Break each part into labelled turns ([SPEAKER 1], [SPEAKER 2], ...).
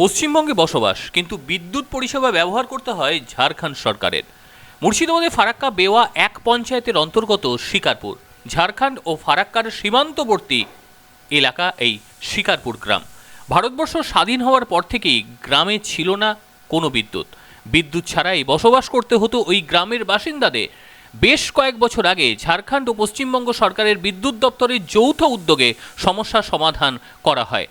[SPEAKER 1] পশ্চিমবঙ্গে বসবাস, কিন্তু বিদ্যুৎ পরিষেবা ব্যবহার করতে হয় ঝাড়খণ্ড সরকারের। মুর্শিদাবাদের ফারাক্কা বেওয়া এক পঞ্চায়েতের অন্তর্গত শিকারপুর। ঝাড়খণ্ড ও ফারাক্কার সীমান্তবর্তী এলাকা এই শিকারপুর গ্রাম। ভারতবর্ষ স্বাধীন হওয়ার পর থেকেই গ্রামে ছিল না কোনো বিদ্যুৎ। বিদ্যুৎ ছাড়াই বসবাস করতে হতো ওই গ্রামের বাসিন্দাদের। বেশ কয়েক বছর আগে ঝাড়খণ্ড ও পশ্চিমবঙ্গ সরকারের বিদ্যুৎ দপ্তরের যৌথ উদ্যোগে সমস্যার সমাধান করা হয়।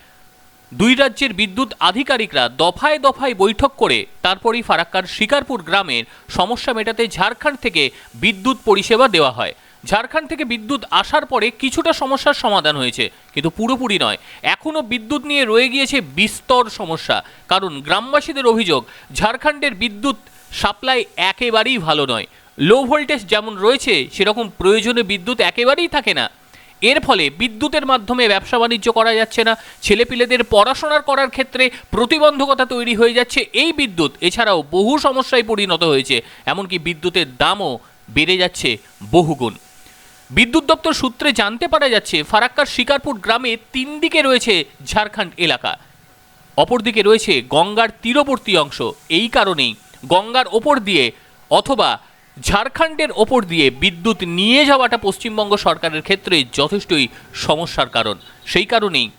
[SPEAKER 1] দুই রাজ্যের বিদ্যুৎ আধিকারিকরা দফায় দফায় বৈঠক করে তারপরেই ফারাক্কার শিকারপুর গ্রামের সমস্যা মেটাতে ঝাড়খণ্ড থেকে বিদ্যুৎ পরিষেবা দেওয়া হয়। ঝাড়খণ্ড থেকে বিদ্যুৎ আসার পরে কিছুটা সমস্যার সমাধান হয়েছে, কিন্তু পুরোপুরি নয়। এখনও বিদ্যুৎ নিয়ে রয়ে গিয়েছে বিস্তর সমস্যা, কারণ গ্রামবাসীদের অভিযোগ, ঝাড়খণ্ডের বিদ্যুৎ সাপ্লাই একেবারেই ভালো নয়। লো ভোল্টেজ যেমন রয়েছে, সেরকম প্রয়োজনে বিদ্যুৎ একেবারেই থাকে না। এর ফলে বিদ্যুতের মাধ্যমে ব্যবসা বাণিজ্য করা যাচ্ছে না, ছেলেপিলেদের পড়াশোনার করার ক্ষেত্রে প্রতিবন্ধকতা তৈরি হয়ে যাচ্ছে, এই বিদ্যুৎ এছাড়াও বহু সমস্যায় পরিণত হয়েছে, এমনকি বিদ্যুতের দামও বেড়ে যাচ্ছে বহুগুণ। বিদ্যুৎ দপ্তর সূত্রে জানতে পারা যাচ্ছে, ফারাক্কার শিকারপুর গ্রামে তিন দিকে রয়েছে ঝাড়খণ্ড এলাকা। অপরদিকে রয়েছে গঙ্গার তীরবর্তী অংশ, এই কারণেই গঙ্গার ওপর দিয়ে অথবা ঝাড়খণ্ডের ওপর দিয়ে বিদ্যুৎ নিয়ে যাওয়াটা পশ্চিমবঙ্গ সরকারের ক্ষেত্রে যথেষ্টই সমস্যার কারণ। সেই কারণেই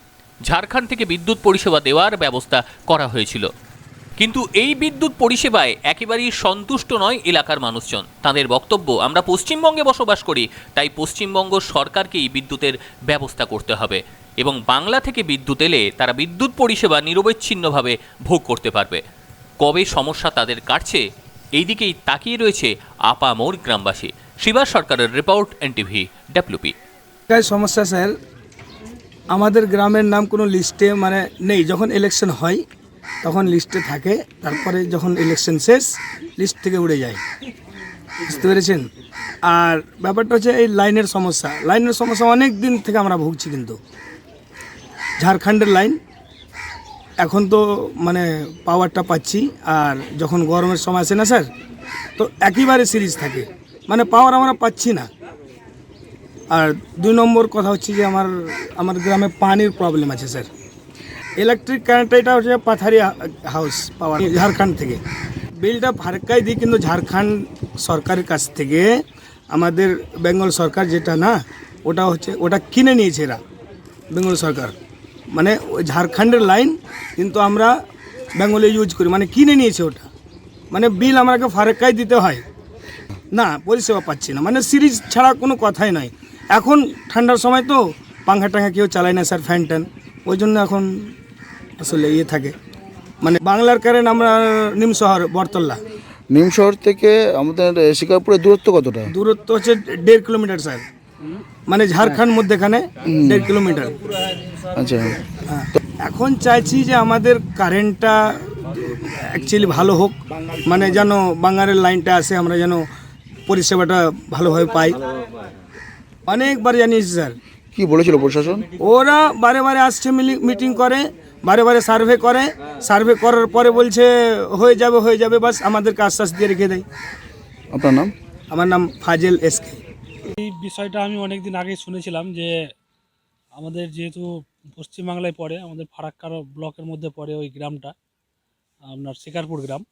[SPEAKER 1] ঝাড়খণ্ড থেকে বিদ্যুৎ পরিষেবা দেওয়ার ব্যবস্থা করা হয়েছিল। কিন্তু এই বিদ্যুৎ পরিষেবায় একেবারেই সন্তুষ্ট নয় এলাকার মানুষজন। তাদের বক্তব্য, আমরা পশ্চিমবঙ্গে বসবাস করি, তাই পশ্চিমবঙ্গ সরকারকেই বিদ্যুতের ব্যবস্থা করতে হবে। এবং বাংলা থেকে বিদ্যুৎ এলে তারা বিদ্যুৎ পরিষেবা নিরবচ্ছিন্নভাবে ভোগ করতে পারবে। কবে সমস্যা তাদের কাটছে এই দিকেই তাকিয়ে রয়েছে আপা আপামোর গ্রামবাসী। শিবা সরকারের রিপোর্ট, এনটিভি, ডাব্লিউপি।
[SPEAKER 2] সমস্যা, স্যার। আমাদের গ্রামের নাম কোনো লিস্টে মানে নেই। যখন ইলেকশন হয়, তখন লিস্টে থাকে। তারপরে যখন ইলেকশন শেষ, লিস্ট থেকে উড়ে যায়। বুঝতে পেরেছেন? আর ব্যাপারটা হচ্ছে এই লাইনের সমস্যা। লাইনের সমস্যা অনেক দিন থেকে আমরা ভুগছি কিন্তু। ঝাড়খণ্ডের লাইন এখন তো মানে পাওয়ারটা পাচ্ছি, আর যখন গরমের সময় আসে না স্যার, তো একইবারে সিরিজ থাকে। মানে পাওয়ার আমরা পাচ্ছি না। আর দুই নম্বর কথা হচ্ছে যে আমার আমার গ্রামে পানির প্রবলেম আছে স্যার। ইলেকট্রিক কারেন্ট এটা হচ্ছে পাথারি হাউস পাওয়ার ঝাড়খণ্ড থেকে। বিলটা ফারকাই দিই, কিন্তু ঝাড়খণ্ড সরকারের কাছ থেকে, আমাদের বেঙ্গল সরকার যেটা না, ওটা হচ্ছে, ওটা কিনে নিয়েছে এরা, বেঙ্গল সরকার। মানে ওই ঝাড়খণ্ডের লাইন কিন্তু আমরা বেঙ্গলে ইউজ করি মানে কিনে নিয়েছে ওটা। মানে বিল আমাকে ফারাক্কায় দিতে হয়। না পরিষেবা পাচ্ছি না। মানে সিরিজ ছাড়া কোনো কথাই নয় এখন ঠান্ডার সময় তো পাঙ্খা টাঙ্খা কেউ চালায় না স্যার ফ্যান ট্যান। ওই জন্য এখন আসলে ইয়ে থাকে। মানে বাংলার কারেন্ট আমরা নিম শহর বরতল্লা
[SPEAKER 3] নিম শহর থেকে আমাদের শিকারপুরের দূরত্ব কতটা?
[SPEAKER 2] দূরত্ব হচ্ছে দেড় কিলোমিটার স্যার। মানে ঝাড়খণ্ড মধ্যেখানে দেড় কিলোমিটার।
[SPEAKER 3] আচ্ছা।
[SPEAKER 2] হ্যাঁ। এখন চাইছি যে আমাদের কারেন্টটা অ্যাকচুয়ালি ভালো হোক মানে যেন বাঙালের লাইনটা আসে আমরা যেন পরিষেবাটা ভালোভাবে পাই। অনেকবার জানিয়েছি স্যার।
[SPEAKER 3] কি বলেছিল প্রশাসন?
[SPEAKER 2] ওরা বারে বারে আসছে মিটিং করে বারে বারে সার্ভে করে। সার্ভে করার পরে বলছে হয়ে যাবে হয়ে যাবে বাস আমাদেরকে আশ্বাস দিয়ে রেখে দেয়।
[SPEAKER 3] আপনার নাম?
[SPEAKER 2] আমার নাম ফাজেল এসকে
[SPEAKER 4] বিষয়টা আমি অনেক দিন আগেই শুনেছিলাম যে আমাদের যেহেতু পশ্চিমবাংলায় পড়ে, আমাদের ফারাক্কার ব্লকের মধ্যে পড়ে ওই গ্রামটা, আপনার শিকারপুর গ্রাম।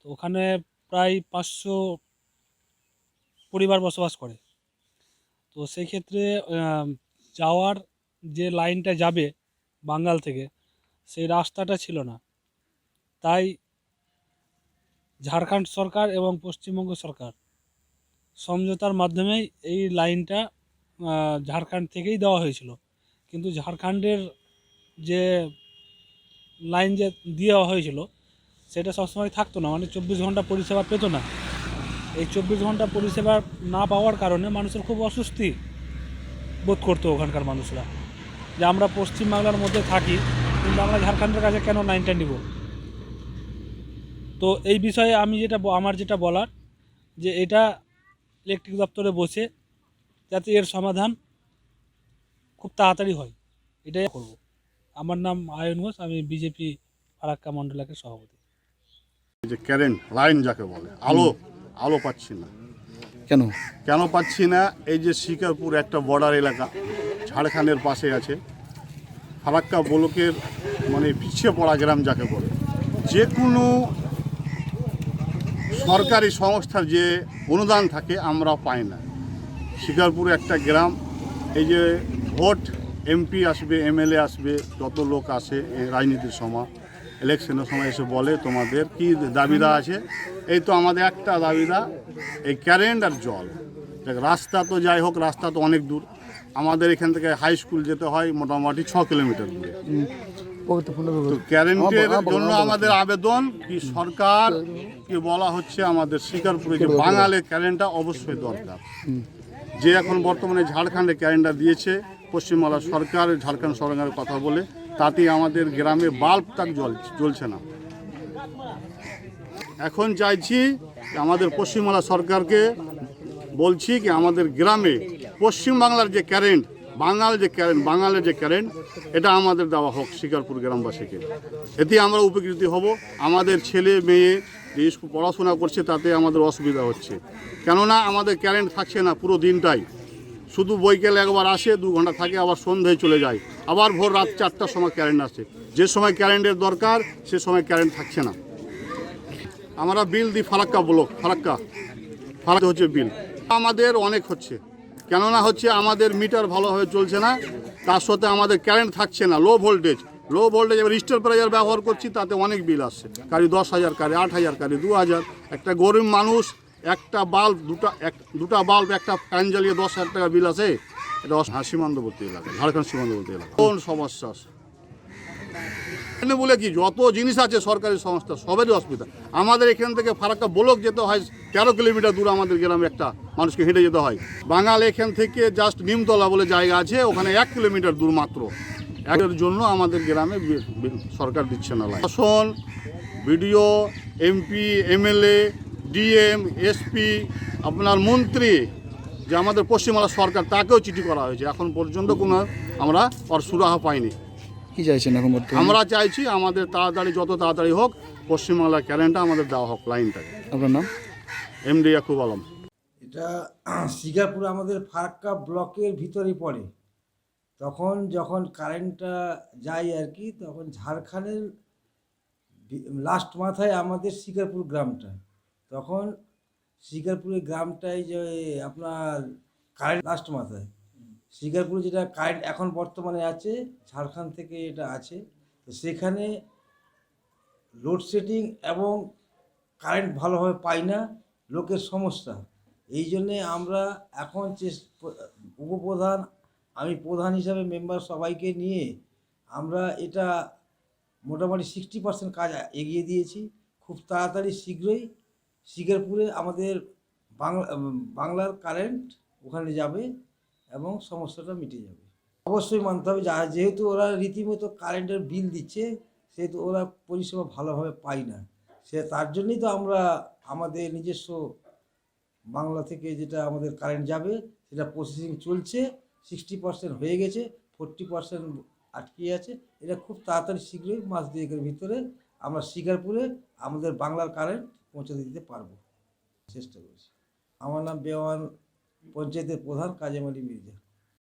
[SPEAKER 4] তো ওখানে প্রায় পাঁচশো পরিবার বসবাস করে। তো সেই ক্ষেত্রে যাওয়ার যে লাইনটা যাবে বাঙ্গাল থেকে, সেই রাস্তাটা ছিল না। তাই ঝাড়খণ্ড সরকার এবং পশ্চিমবঙ্গ সরকার সমঝোতার মাধ্যমেই এই লাইনটা ঝাড়খণ্ড থেকেই দেওয়া হয়েছিল। কিন্তু ঝাড়খণ্ডের যে লাইন যে দেওয়া হয়েছিল, সেটা সবসময় থাকতো না। মানে চব্বিশ ঘণ্টা পরিষেবা পেত না। এই চব্বিশ ঘণ্টা পরিষেবা না পাওয়ার কারণে মানুষের খুব অস্বস্তি বোধ করতো ওখানকার মানুষরা। যে আমরা পশ্চিমবাংলার মধ্যে থাকি, কিন্তু আমরা ঝাড়খণ্ডের কাছে কেন লাইনটা নিব? তো এই বিষয়ে আমি যেটা আমার যেটা বলার, যে এটা ইলেকট্রিক দপ্তরে বসে যাতে এর সমাধান খুব তাড়াতাড়ি হয়। এটাই করব। আমার নাম আয়ন ঘোষ আমি বিজেপি ফারাক্কা মণ্ডলাকের সভাপতি।
[SPEAKER 5] এই যে কারেন্ট লাইন যাকে বলে আলো আলো পাচ্ছি না।
[SPEAKER 3] কেন?
[SPEAKER 5] কেন পাচ্ছি না? এই যে শিকারপুর একটা বর্ডার এলাকা ঝাড়খণ্ডের পাশে আছে। ফারাক্কা ব্লকের মানে পিছিয়ে পড়া গ্রাম যাকে বলে। যে কোনো সরকারি সংস্থার যে অনুদান থাকে আমরা পাই না। শিকারপুর একটা গ্রাম, এই যে ভোট এমপি আসবে এমএলএ আসবে, যত লোক আসে রাজনীতির সময় ইলেকশনের সময় এসে বলে তোমাদের কি দাবিদা আছে? এই তো আমাদের একটা দাবিদা এই কারেন্ট আর জল। রাস্তা তো যাই হোক, রাস্তা তো অনেক দূর। আমাদের এখান থেকে হাই স্কুল যেতে হয় মোটামুটি ছ কিলোমিটার দূরে। তো কারেন্টের জন্য আমাদের আবেদন কি সরকার কি বলা হচ্ছে আমাদের শিকারপুরে যে বাঙালি ক্যারেন্টটা অবশ্যই দরকার। যে এখন বর্তমানে ঝাড়খণ্ডে ক্যারেন্টটা দিয়েছে পশ্চিমবাংলা সরকার ঝাড়খণ্ড সরকারের কথা বলে তাতে আমাদের গ্রামে বাল্ব তাক জল জ্বলছে না। এখন চাইছি যে আমাদের পশ্চিমবাংলা সরকারকে বলছি কি আমাদের গ্রামে পশ্চিমবাংলার যে কারেন্ট বাঙাল যে কারেন্ট বাঙালের যে কারেন্ট এটা আমাদের দেওয়া হোক শিকারপুর গ্রামবাসীকে। এতে আমরা উপকৃত হব। আমাদের ছেলে, মেয়ে যে স্কুল পড়াশোনা করছে, তাতে আমাদের অসুবিধা হচ্ছে। কেননা আমাদের কারেন্ট থাকছে না পুরো দিনটাই। শুধু বৈকালে একবার আসে, দু ঘণ্টা থাকে, আবার সন্ধ্যায় চলে যায়। আবার ভোর রাত চারটার সময় কারেন্ট আসে। যে সময় কারেন্টের দরকার, সে সময় কারেন্ট থাকছে না। আমরা বিল দিই ফারাক্কা ব্লক, ফারাক্কা। ফারাক্কা হচ্ছে বিল আমাদের অনেক হচ্ছে। কেননা হচ্ছে আমাদের মিটার ভালোভাবে চলছে না তার সাথে আমাদের কারেন্ট থাকছে না লো ভোল্টেজ লো ভোল্টেজ এবার স্টোর প্রাইজার ব্যবহার করছি তাতে অনেক বিল আসছে। কারি দশ হাজার কারি আট হাজার কারি দু হাজার। একটা গরিব মানুষ একটা বাল্ব দুটা এক দুটা বাল্ব একটা ফ্যান জ্বালিয়ে দশ হাজার টাকা বিল আছে এটা হ্যাঁ, সীমান্তবর্তী এলাকা ঝাড়খণ্ড সীমান্তবর্তী এলাকা। কোন সমস্যা আছে? বলে কি, যত জিনিস আছে সরকারি সংস্থা, সবেরই অসুবিধা। আমাদের এখান থেকে ফারাক্কা ব্লক যেতে হয়, তেরো কিলোমিটার দূর আমাদের গ্রামে একটা মানুষকে হেঁটে যেতে হয়। বাঙাল এখান থেকে জাস্ট নিমতলা বলে জায়গা আছে, ওখানে এক কিলোমিটার দূর মাত্র। একের জন্য আমাদের গ্রামে সরকার দিচ্ছে না শাসন, BDO MP MLA, DM, SP, আপনার মন্ত্রী, যে আমাদের পশ্চিমবাংলা সরকার, তাকেও চিঠি করা হয়েছে। এখন পর্যন্ত কোনো আমরা ওর সুরাহা পাইনি।
[SPEAKER 3] কি চাইছেন এখন বর্তমানে?
[SPEAKER 5] আমরা চাইছি আমাদের তাড়াতাড়ি যত তাড়াতাড়ি হোক পশ্চিমবাংলার ক্যালেন্ডার আমাদের দেওয়া হোক লাইনটাকে
[SPEAKER 3] আপনার নাম?
[SPEAKER 5] এমডি ইয়াকুব আলম
[SPEAKER 6] এটা শিকারপুর আমাদের ফারাক্কা ব্লকের ভিতরে পড়ে। তখন যখন কারেন্টটা যায় আর কি তখন ঝাড়খণ্ডের লাস্ট মাথায় আমাদের শিকারপুর গ্রামটা। তখন শিকারপুরের গ্রামটাই যে আপনার কারেন্ট লাস্ট মাথায়। শিকারপুরে যেটা কারেন্ট এখন বর্তমানে আছে, ঝাড়খণ্ড থেকে এটা আছে, তো সেখানে লোডশেডিং এবং কারেন্ট ভালোভাবে পাই না, লোকের সমস্যা। এই জন্যে আমরা এখন উপপ্রধান, আমি প্রধান হিসাবে মেম্বার সবাইকে নিয়ে আমরা এটা মোটামুটি সিক্সটি পার্সেন্ট কাজ এগিয়ে দিয়েছি। খুব তাড়াতাড়ি শীঘ্রই শিকারপুরে আমাদের বাংলা বাংলার কারেন্ট ওখানে যাবে। এবং সমস্যাটা মিটে যাবে। অবশ্যই মানতে হবে যা যেহেতু ওরা রীতিমতো কারেন্টের বিল দিচ্ছে, সেহেতু ওরা পরিষেবা ভালোভাবে পায় না। সে তার জন্যই তো আমরা আমাদের নিজস্ব বাংলা থেকে যেটা আমাদের কারেন্ট যাবে, সেটা প্রসেসিং চলছে সিক্সটি পার্সেন্ট হয়ে গেছে ফোরটি পার্সেন্ট আটকে আছে। এটা খুব তাড়াতাড়ি শীঘ্রই মাস দুয়েকের ভিতরে আমরা শিকারপুরে আমাদের বাংলার কারেন্ট পৌঁছে দিতে পারব। চেষ্টা করছি। আমার নাম বেওয়ান পঞ্চায়েতের প্রধান কাজেমালি মির্জা।